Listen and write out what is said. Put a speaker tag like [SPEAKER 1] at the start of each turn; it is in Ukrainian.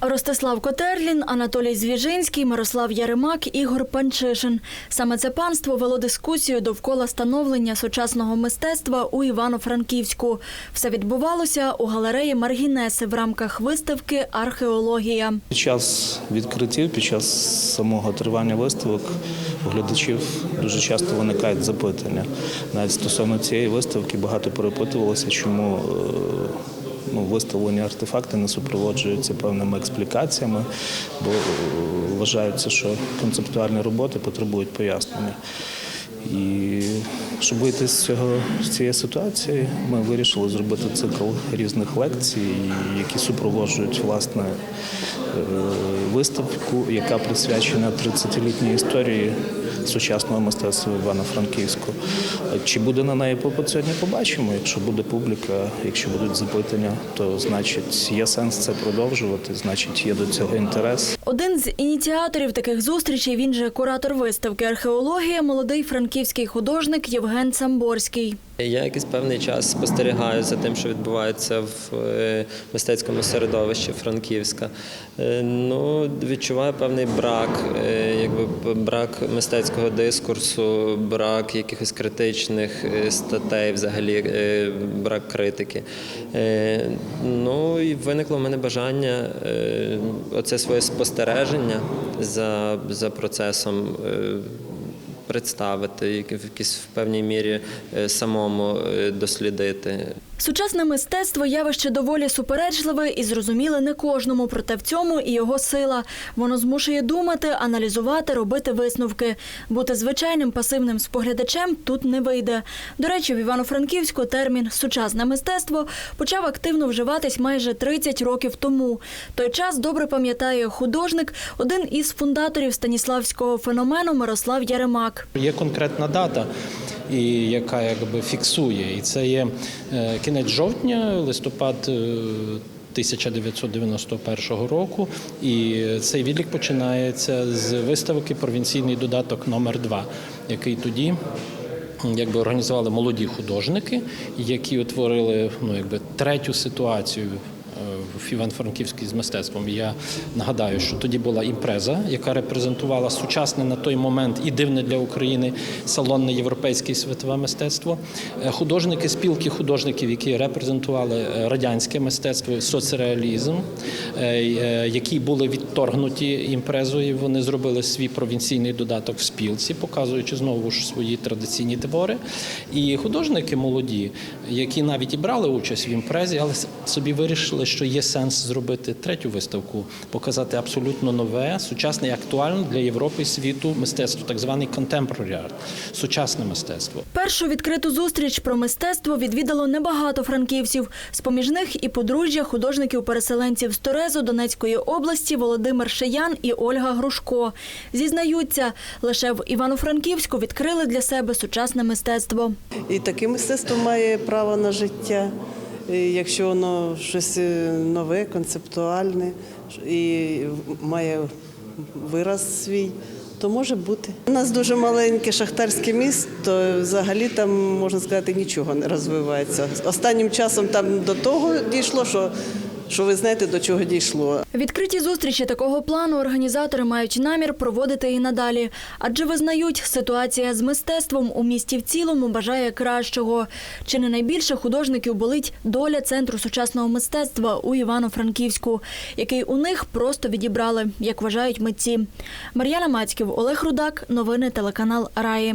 [SPEAKER 1] Ростислав Котерлін, Анатолій Звіжинський, Мирослав Яремак, Ігор Панчишин. Саме це панство вело дискусію довкола становлення сучасного мистецтва у Івано-Франківську. Все відбувалося у галереї Маргінеси в рамках виставки Археологія.
[SPEAKER 2] Під час відкриттів, під час самого тривання виставок у глядачів дуже часто виникають запитання. Навіть стосовно цієї виставки багато перепитувалося, чому е, ну, виставлені артефакти не супроводжуються певними експлікаціями, бо е, вважається, що концептуальні роботи потребують пояснення. І щоб вийти з цього з цієї ситуації, ми вирішили зробити цикл різних лекцій, які супроводжують власне е, виставку, яка присвячена 30-літній історії сучасного мистецтва Івано-Франківську. Чи буде на неї попит сьогодні? Побачимо. Якщо буде публіка, якщо будуть запитання, то значить є сенс це продовжувати, значить є до цього інтерес.
[SPEAKER 1] Один з ініціаторів таких зустрічей, він же куратор виставки Археологія, молодий франківський художник Євген Самборський.
[SPEAKER 3] Я якийсь певний час спостерігаю за тим, що відбувається в е, мистецькому середовищі Франківська. Е, Ну, відчуваю певний брак, е, якби брак мистецького дискурсу, брак якихось критичних статей, взагалі брак критики. Ну і виникло в мене бажання оце своє спостереження за, за процесом. Представити, в якійсь в певній мірі е, самому е, дослідити.
[SPEAKER 1] Сучасне мистецтво явище доволі суперечливе і зрозуміле не кожному, проте в цьому і його сила. Воно змушує думати, аналізувати, робити висновки. Бути звичайним пасивним споглядачем тут не вийде. До речі, в Івано-Франківську термін сучасне мистецтво почав активно вживатись майже 30 років тому. Той час добре пам'ятає художник, один із фундаторів станіславського феномену Мирослав Яремак.
[SPEAKER 4] Є конкретна дата, і яка якби фіксує. І це є е, кінець жовтня, листопад. е, 1991 року, і цей відлік починається з виставки Провінційний додаток номер 2 який тоді якби організували молоді художники, які утворили ну, якби, третю ситуацію е, в Івано-Франківській з мистецтвом. Я нагадаю, що тоді була імпреза, яка репрезентувала сучасне на той момент і дивне для України салонне європейське і світове мистецтво. Е, Художники, спілки художників, які репрезентували е, радянське мистецтво, соцреалізм, е, які були відторгнуті імпрезою. Вони зробили свій провінційний додаток в спілці, показуючи знову ж свої традиційні твори. І художники молоді, які навіть і брали участь в імпрезі, але собі вирішили, що є сенс зробити третю виставку, показати абсолютно нове, сучасне і актуальне для Європи і світу мистецтво, так званий contemporary art, сучасне мистецтво.
[SPEAKER 1] Першу відкриту зустріч про мистецтво відвідало небагато франківців. З поміж них і подружжя художників-переселенців з Торезу Донецької області Володимир Шиян і Ольга Грушко. Зізнаються, лише в Івано-Франківську відкрили для себе сучасне мистецтво.
[SPEAKER 5] І таке мистецтво має право на життя, якщо воно щось е, нове, концептуальне і має вираз свій, то може бути. У нас дуже маленьке шахтарське місто, взагалі там, можна сказати, нічого не розвивається. Останнім часом там до того дійшло, що, що ви знаєте, до чого дійшло.
[SPEAKER 1] Відкриті зустрічі такого плану організатори мають намір проводити і надалі, адже визнають, ситуація з мистецтвом у місті в цілому бажає кращого. Чи не найбільше художників болить доля центру сучасного мистецтва у Івано-Франківську, який у них просто відібрали, як вважають митці. Мар'яна Мацьків, Олег Рудак, новини телеканал Раї.